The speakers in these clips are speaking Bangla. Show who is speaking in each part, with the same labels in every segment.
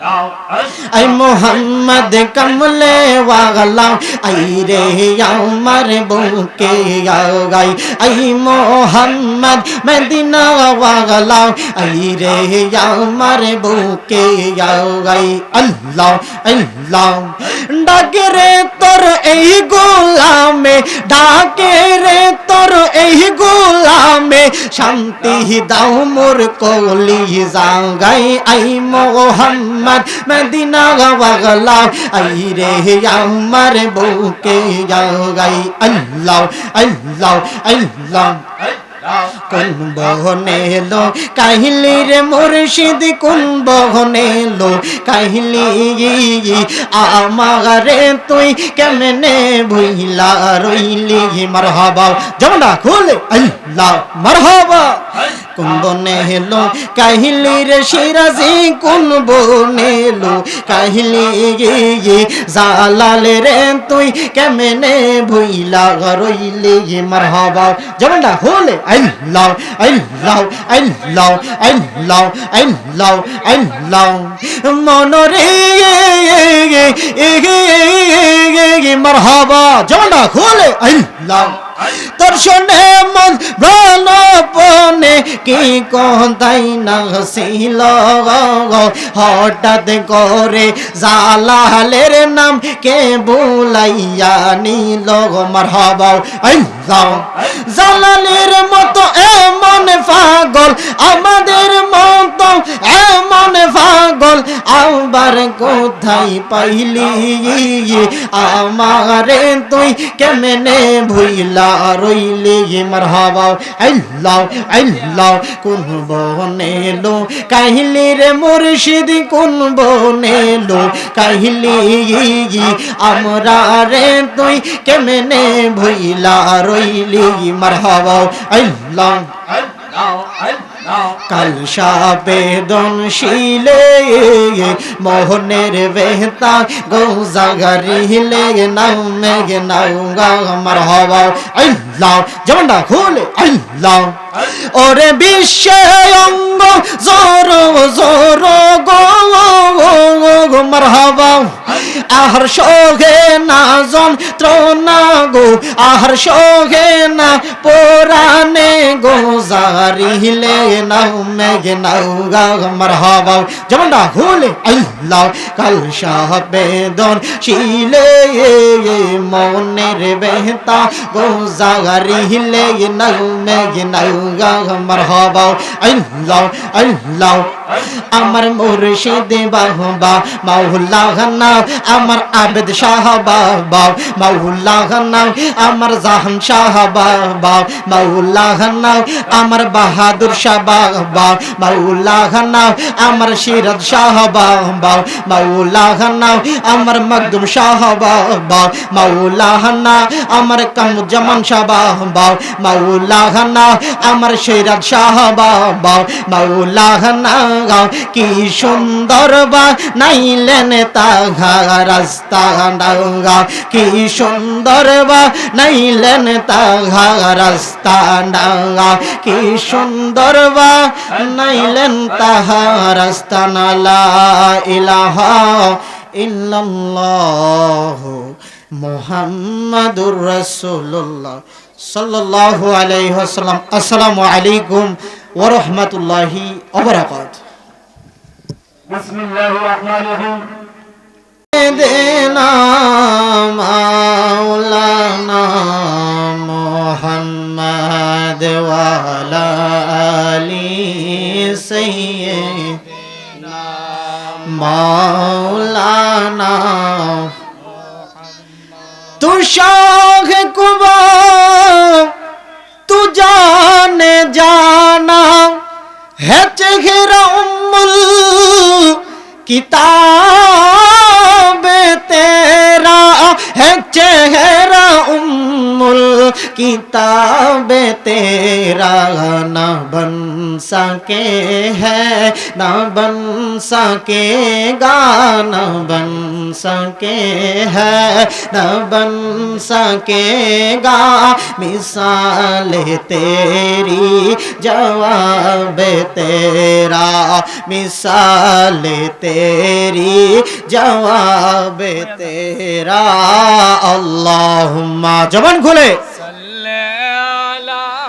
Speaker 1: আই মোহাম্মদ কমলে ওয়াগলা আই রে আমার বুকে গাই আই মোহাম্মদ মদিনা ওয়াগলা আই রে আমার বুকে গাই আল্লাহ আল্লাহ ডাকে রে তোর এই গোলামে ডাকে রে তোর এই গোলামে, শান্তি দাও মোর কলি জাগাই। আই মোহাম্মদ মদিনা বাগলা আই রে আমার বুকে গাই আল্লাহ আল্লাহ আল্লাহ। কোন বহনে লো কাহিলি রে মুর্শিদ কোন বহনে লো কাহিলি, আমারে তুই কেমনে ভুইলা? রইলি, মারহাবা। জমনা, খুলে। আল্লাহ, মারহাবা। কোন বনে হেলো, কাহিলি রে সিরাজি, কোন বনে লো কাহিলি জালালে রে তুই কেমনে ভুইলা? রইলি মারহাবা। জমনা খুলে আল্লাহ আল্লাহ আল্লাহ আল্লাহ আল্লাহ আল্লাহ মনরে মারহাবা। জমনা খুলে আল্লাহ তোর শোনে মন প্রাণপনে কি কথাই না হঠাৎ করে জালালের নাম কে নিল? আল্লাহ জালালের মতো এমন পাগল, আমাদের মতো এমন পাগল, আবার কোথায় পাইলি? আমারে তুই কেমনে ভুইলা রইলি মারহাবা। আল্লাহ আল্লাহ, কোন বনেলো কাহিলি রে মুর্শিদ, কোন বনেলো কাহিলি আমরা রে তুই কেমনে ভুইলা? রইলি মারহাবা। আল্লাহ কাল সাবেদন শিলে মোহনের বেহতা গৌজাগারিলে নাও মেঘ নাও গা আমার হওয়া আল্লাহ যেমনটা খুলে আল্লাহ। ওরে বিশ্বে অঙ্গ, জোর জোর গো মারহাবা। আহার সোহে না যন্ত্রণা গো, আহার সোহে না পোরানে গো, জারিলে নাও, মেঘে নাও গা, মারহাবা। যেমনটা হুলে আল্লাহ, কাল শাহ শিলে, মনের বেহতা, গো জারিলে নাও মেঘে নাও গা মারহাবা আল্লাহ আল্লাহ আমার মুর্শিদ বাহবা মাওলা নাম আমার আবেদ শাহ বাবা মাওলা নাম আমার জাহান শাহ বাবা মাওলা নাম আমার বাহাদুর শাহ বাবা মাওলা নাম আমার সিরাজ শাহ বাবা মাওলা নাম আমার মকদুম শাহ বাবা মাওলা নাম আমার কামুজ্জামান শাহ বাবা মাওলা নাম আমার সিরাজ শাহ বাবা মাওলা নাম কি সুন্দর বা? নাইলেন রাস্তা কি সুন্দর বা? নাইলেন রাস্তা কি সুন্দর বা? নাইলেন তাহা রাস্তা নালা। রাসূলুল্লাহ সাল্লাল্লাহু আলাইহি ওয়াসাল্লাম। আসসালামু আলাইকুম ওয়া রাহমাতুল্লাহি ওয়া বারাকাতুহু।
Speaker 2: বিসমিল্লাহ রহমান রহিম
Speaker 1: দেনা মাওলানা মোহাম্মদ ওয়ালা আলি সাইয়্যিদিনা মাওলানা কুবা किताब तेरा है चेहरा उम्मुल किताब तेरा न बन सके है, न बन सकेगा न बन सके है, न बन सकेगा मिसाल तेरी, जवाब तेरा। मिसाल तेरी, जवाब तेरा। अल्लाहुम्मा, जबान खुले।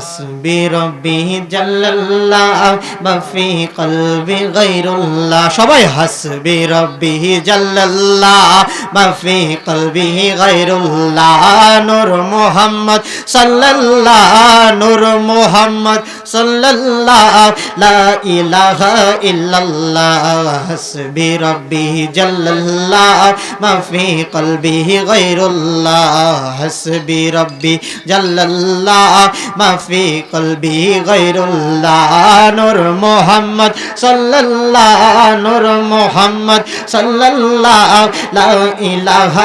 Speaker 1: হাসবি রবি জাল্লাল্লাহ বাফি কলবি গায়রুল্লাহ সবাই হাসবি রবি জাল্লাল্লাহ বাফি কলবি গায়রুল্লাহ নূর মোহাম্মদ সাল্লাল্লাহ নূর মোহাম্মদ সাল্লাল্লাহ লা ইলাহা ইল্লাল্লাহ হাসবি রবি জাল্লাল্লাহ বাফি কলবি গায়রুল্লাহ হাসবি রবি জাল্লাল্লাহ বাফি في قلبي غير الله نور محمد صلى الله نور محمد صلى الله لا إله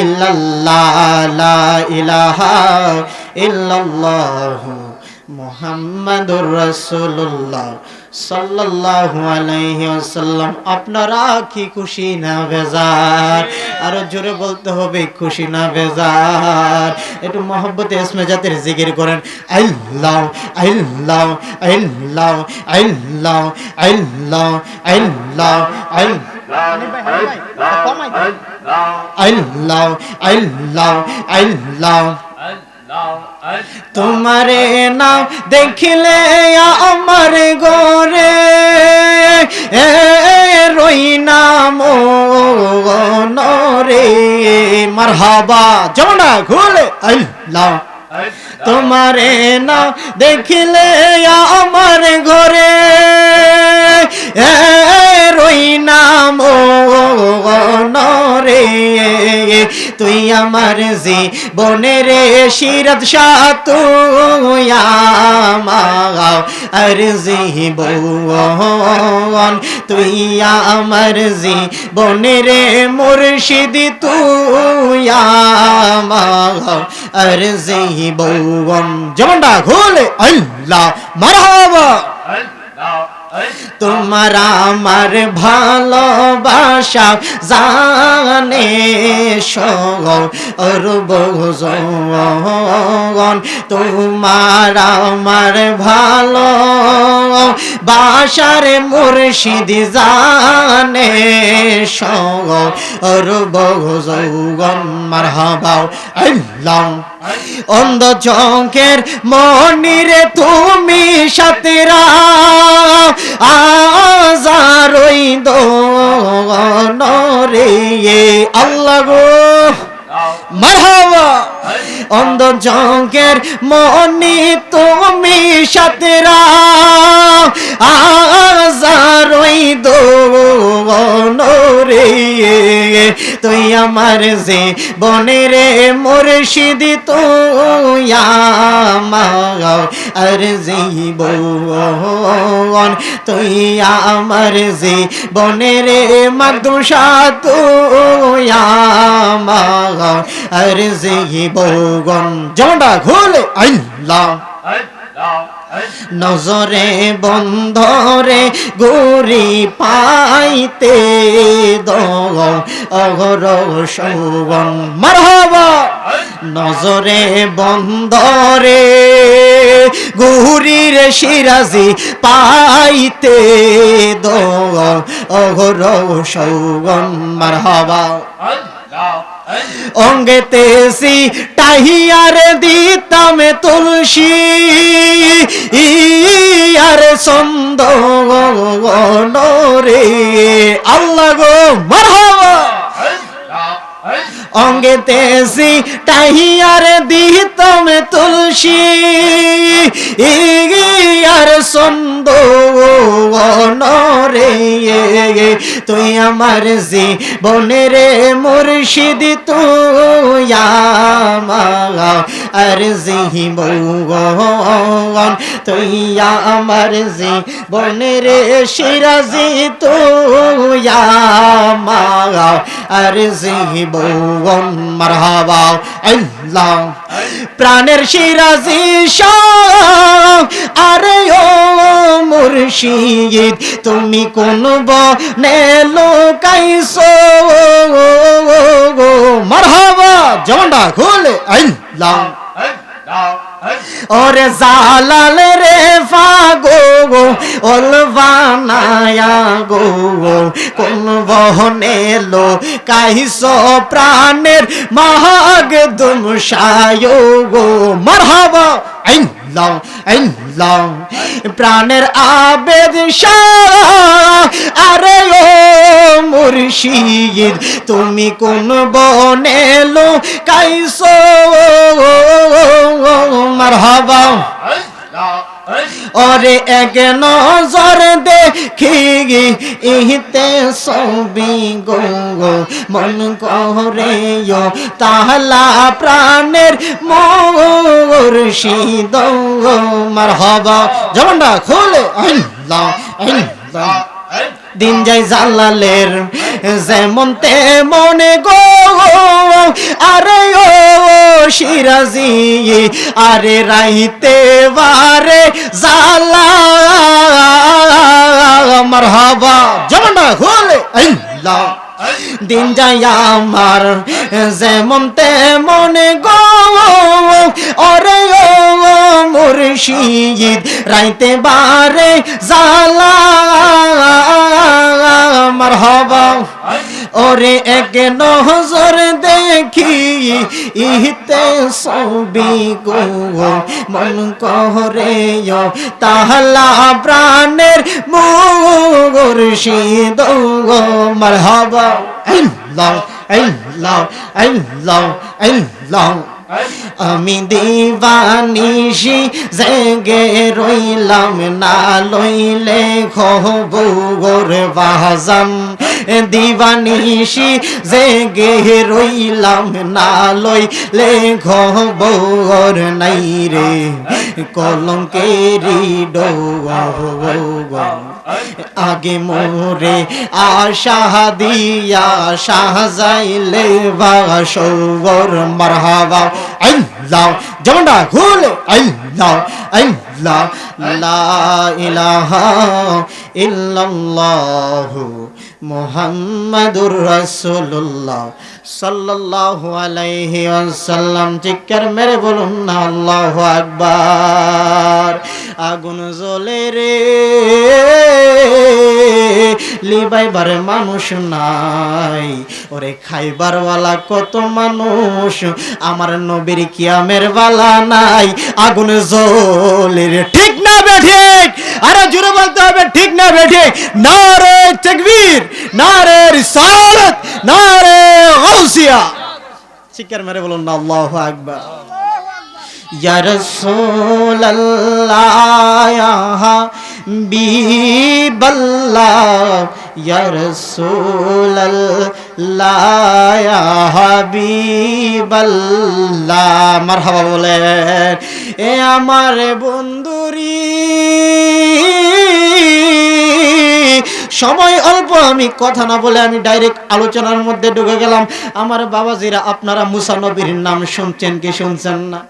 Speaker 1: إلا الله لا إله إلا الله محمد رسول الله সাল্লাল্লাহু আলাইহি ওয়াসাল্লাম আপনারা কি খুশি না বেজার আরও জোরে বলতে হবে খুশি না বেজার একটু মহব্বতে এসমে জাতির জিকির করেন I love I love I love I love I love I love I I love I love I love তোমারে নাম দেখিলে আমার গোরে রই নাম নরে মারহাবা জমনা ঘুলে আল্লাহ। তোমারে না দেখিলে আমার ঘরে। রই নাম তুই আমার জি বনের শিরত সাতু আর জি বন তুই আমার জি বনের মুর্শিদ, তুই আর জি বন যেমনটা ঘুলে আল্লাহ, মারহাবা। তোমার আমার ভালোবাসা জানে সরবন তোমার আমার ভালো বাসার মুর্শিদ জানে সরবন মার হাবাও আল্লাহ। অন্ধ চঙ্কের মনিরে তুমি সাতেরা। আজারই দরে আল্লাহ গো। মারহাবা। অন্ধ জঙ্কের মনি তুমি সাতেরা আজারই দরে তুই আমার যে বনেরে মুর্শিদ, তুই আমার জীবন। তুই আমার যে বনেরে মাদুষা তুই আমার আর জীবন জমটা ঘুলে আল্লাহ। নজরে বন্ধরে গুরি পাইতে দগর সৌবন মারহাবা। নজরে বন্ধরে গুরির সিরাজি পাইতে দগর সৌবন মারহাবা। অঙ্গেতেছি টাহিয়ার দিতাম তুলসী। ইয়ার সন্দ রে আল্লাহ গো মারহাবা। অঙ্গে তেসি টাহিয়ার দিহিতম তুলসী, ইগিয়ার সন্দ নরে তুই আমার জি বনের মুর্শিদ, তুই আর জিহি বৌগন তুই আমার জি বনের শিরাজি তুই আমার আর জীবন মারহাবা। আল্লাহ। প্রাণের শিরাজি আরে ও মুর্শিদ, তুমি কোন বনে লোকাইছো? মারহাবা। জমন্ডা খুলে। আল্লাহ। ওরে জালাল রে ফাগো গো অলবানায়া গো কোন বহনে লো কাহিস প্রাণের মাহাগ দুমশায় গো। মারহাবা। আইল্লাহ আইল্লাহ প্রাণের আবেদ আরে ও মুর্শিদ, তুমি কোন বনে লো কাইসো মারহাবা। ওরে এক নজর দেখি, ইহতে সবি গো মন করে তাহলা প্রাণের মুর্শিদ মারহাবা। মার খোলে। আল্লাহ আল্লাহ। দিন যাই জালালের, যেমন তেমন গো। আরে সিরাজি আরে রাইতে বারে জালা। মারহাবা। জমনা খুলে। আল্লাহ। দিন যাই আমার, যেমন তেমন গো অরে ও মুর্শিদ, রাইতে বারে জালা মারহাবা। ওরে এক নজর দেখি, ইহতে সবি গো, মন করে তাহলা প্রাণের মুর্শিদ মারহাবা। আল্লাহ আল্লাহ আল্লাহ আল্লাহ আমি দিবানিশি জেগে রইলাম না লইলে খবর বাহাজান দিবানিশি জেগে রইলাম না লইলে খবর নাই রে কলঙ্কেরি ডোবা আগে মোরে আশা দিয়া সাজাইলে বাসর মারহাবা। আল্লাহ যেমনটা খুলে। আল্লাহ আল্লাহ, লা ইলাহা ইল্লাল্লাহু মুহাম্মাদুর রাসূলুল্লাহ। সাল্লাল্লাহু আলাইহি ওয়াসাল্লাম চিৎকার মেরে বলুন না, আল্লাহু আকবার। আগুন জ্বলে রে, লিবাইবার মানুষ নাই। ওরে খাইবার ওয়ালা কত মানুষ, আমার নবীর কিয়ামের বালা নাই। আগুন জ্বলে রে, ঠিক আরে জুড়ে বলতে হবে, ঠিক না বেঠিক না রে তাকবীর না রে রিসালাত না রে গাউসিয়া। চিৎকার মেরে বলুন না, আল্লাহু আকবার। ইয়া রাসূলুল্লাহ, ইয়া হাবিবাল্লাহ ইয়া হাবিবাল্লাহ। মারহাবা বলেন, এ আমার বন্ধুরি, সময় অল্প, আমি কথা না বলে আমি ডাইরেক্ট আলোচনার মধ্যে ঢুকে গেলাম। আমার বাবাজিরা, আপনারা মুসানবীর নাম শুনছেন কি শুনছেন না?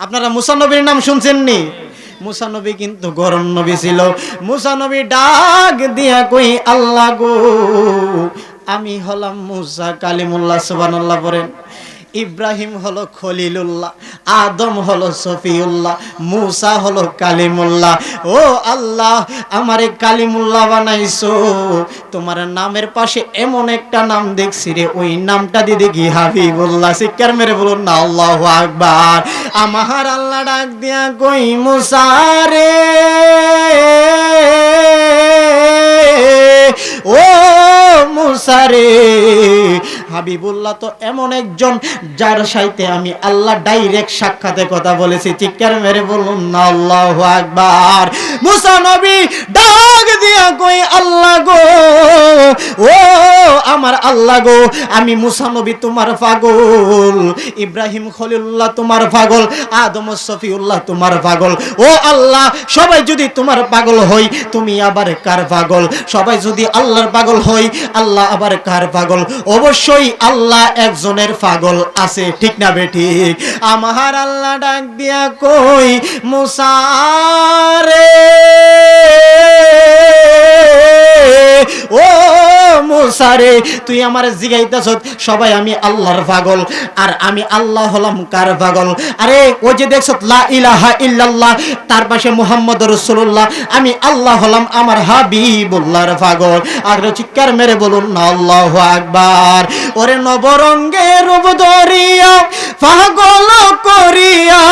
Speaker 1: আপনারা মুসানবীর নাম শুনছেন নি মুসা নবী কিন্তু গরম নবী ছিল। মুসা নবী ডাক দিয়া কই, আল্লাহ গো, আমি হলাম মুসা কালিমুল্লাহ, সুবহানাল্লাহ পড়েন। ইব্রাহিম হলো খলিলুল্লাহ, আদম হলো সফিউল্লাহ, মুসা হলো কালিমুল্লাহ। ও আল্লাহ, আমারে কালিমুল্লাহ বানাইছো। তোমার নামের পাশে এমন একটা নাম দেখছি রে, ওই নামটা দিদি কি হাবিবুল্লাহ? শিক্ষার মেরে বলুন না, আল্লাহ আকবার। আমার আল্লাহ ডাক দিয়া কই মুসারে ও মুসারে হাবিবুল্লাহ তো এমন একজন যার সাথে আমি আল্লাহ ডাইরেক্ট সাক্ষাতে কথা বলেছি। চিৎকার মেরে বলুন না? আল্লাহ আকবার। মুসা নবী ডাক দিয়া কই আল্লাহ গো, ও আমার আল্লাহ গো, আমি মুসা নবী তোমার পাগল, ইব্রাহিম খলিল্লাহ তোমার পাগল, আদম সফিউল্লাহ তোমার পাগল। ও আল্লাহ, সবাই যদি তোমার পাগল হই, তুমি আবার কার পাগল? সবাই যদি আল্লাহর পাগল হই, আল্লাহ আবার কার পাগল? অবশ্যই আল্লাহ একজনের পাগল আছে, ঠিক না বে ঠিক? আমার আল্লাহ ডাক দিয়া কই মুসারে ও মুসারে তুই আমার জিগাইতেছ সবাই আমি আল্লাহর পাগল, আর আমি আল্লাহ হলাম কার পাগল? আরে ও যে দেখছ লা ইলাহা ইল্লাল্লাহ, তার পাশে মুহাম্মদ রাসূলুল্লাহ, আমি আল্লাহ হলাম আমার হাবিবুল্লাহর পাগল। আর চিৎকার মেরে বলুন না আল্লাহু আকবার। ওরে নবরঙ্গের রূপ ধরিয়া, পাগল করিয়া,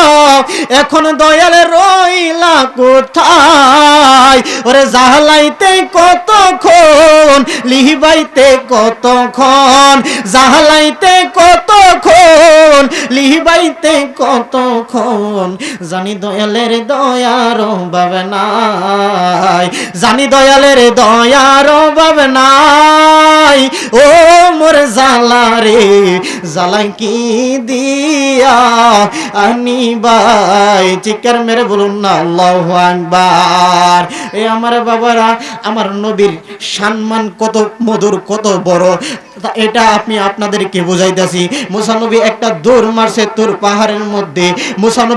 Speaker 1: এখন দয়াল রইলা কোথায়? ওরে জাহলাইতে কতক্ষণ, লিহিবাইতে কতক্ষণ, জাহলাইতে কতক্ষণ, লিহিবাইতে কতক্ষণ? জানি দয়ালের দয়ার বাবে নাই, জানি দয়ালের দয়ার বাবে নাই। ও মোর জালা রে জালাই কি দিয়া আনি ভাই চিকার মেরে বলুন না, আল্লাহু আকবার। এ আমার বাবারা, আমার নবীর সম্মান কত মধুর, কত বড়। এটা আমি আপনাদেরকে বুঝাইতেছি। মুসানবী একটা দৌড় মারছে তোর পাহাড়ের মধ্যে। মুসানবী